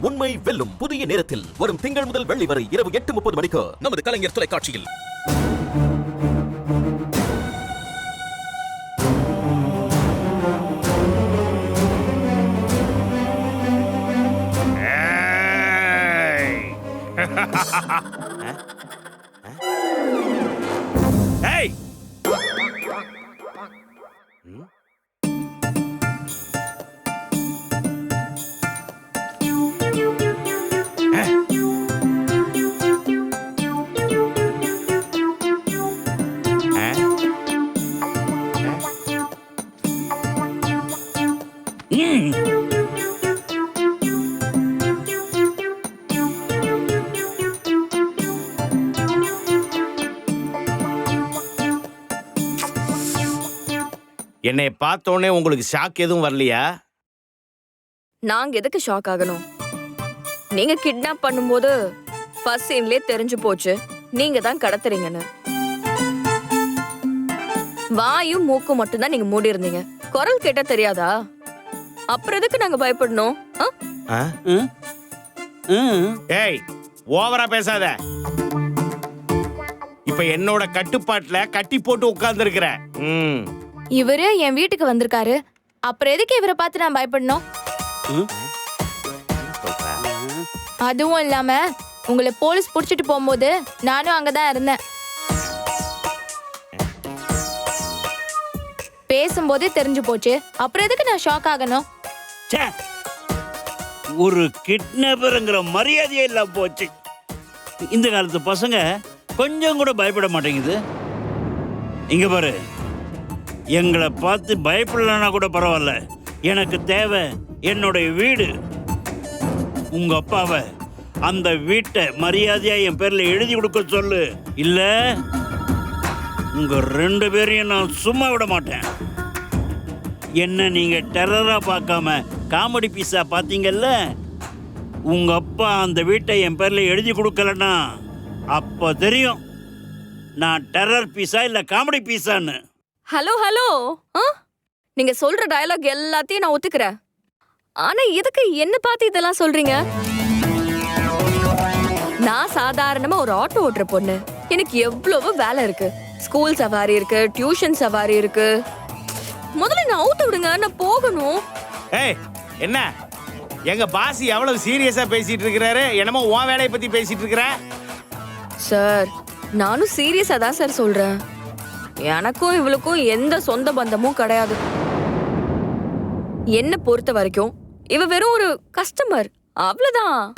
உண்மை வெல்லும் புதிய நேரத்தில் வரும் திங்கள் முதல் வெள்ளி வரை இரவு எட்டு முப்பது மணிக்கு நமது கலைஞர் தொலைக்காட்சியில். ஏய்! என்னை பார்த்தோன்னே உங்களுக்கு ஷாக் எதுவும் வரலையா? நாங்க எதுக்கு ஷாக் ஆகணும்? நீங்க கிட்னாப் பண்ணும்போது ஃபர்ஸ்ட் சீன்லயே தெரிஞ்சு போச்சு. நீங்க தான் கடத்துறீங்கன்னு. வாயும் மூக்கும் மட்டும்தான் நீங்க மூடி இருந்தீங்க குரல் கேட்டா தெரியாதா? அப்புறம் எதுக்கு நாங்க பயப்படணும் ஆ? ஆ? ம்? ம். ஏய் ஓவரா பேசாத இப்ப என்னோட கட்டுப்பாட்டுல கட்டி போட்டு உட்கார்ந்து ம் இவரு என் வீட்டுக்கு வந்திருக்காரு அப்புறம் எதுக்கு இவரை பார்த்து நான் பயப்படணும். அதுவும் இல்லாம உங்களை போலீஸ் புடிச்சிட்டு போகும்போது நானும் அங்கதான் இருந்தேன் பேசும்போதே தெரிஞ்சு போச்சு அப்புறம் எதுக்கு நான் ஷாக் ஆகணும் ச்சே. ஒரு கிட்னாப்பருங்கிற மரியாதையே இல்லாம போச்சு. இந்த காலத்து பசங்க கொஞ்சம் கூட பயப்பட மாட்டேங்குது. இங்க பாரு. எங்களை பார்த்து பயப்படலன்னா கூட பரவாயில்ல. எனக்கு தேவை என்னுடைய வீடு. உங்க அப்பாவை அந்த வீட்டை மரியாதையா என் பேர்ல எழுதி கொடுக்க சொல்லு. இல்ல உங்க ரெண்டு பேரையும் நான் சும்மா விட மாட்டேன். என்ன நீங்க டெரரா பார்க்காம காமெடி பீஸா பாத்தீங்கல்ல உங்க அப்பா அந்த வீட்டை என் பேர்ல எழுதி கொடுக்கலன்னா அப்ப தெரியும். நான் டெரர் பீஸா இல்ல காமெடி பீஸான்னு. Hello hello. ஆ? நீங்க சொல்ற டயலாக் எல்லாத்தையும் நான் ஒத்துக்கிறேன். ஆனா எதுக்கு என்ன பார்த்து இதெல்லாம் சொல்றீங்க? நான் சாதாரணமா ஒரு ஆட்டோ ஓட்டுற பொண்ணு. எனக்கு எவ்வளவு வேலை இருக்கு. ஸ்கூல் சவாரி இருக்கு டியூஷன் சவாரி இருக்கு. முதல்ல நான் அவுத்து விடுங்க நான் போகணும். ஏய் என்ன? எங்க பாஸ் எவ்வளவு சீரியஸா பேசிட்டு இருக்கிறாரு என்னமோ உன் வேலையை பத்தி பேசிட்டு இருக்கிற சார் நானும் சீரியஸா தான் சார் சொல்றேன். எனக்கும் இவளுக்கும் எந்த சொந்த பந்தமும் கிடையாது. என்ன பொறுத்த வரைக்கும் இவ வெறும் ஒரு கஸ்டமர் அவ்வளவுதான்.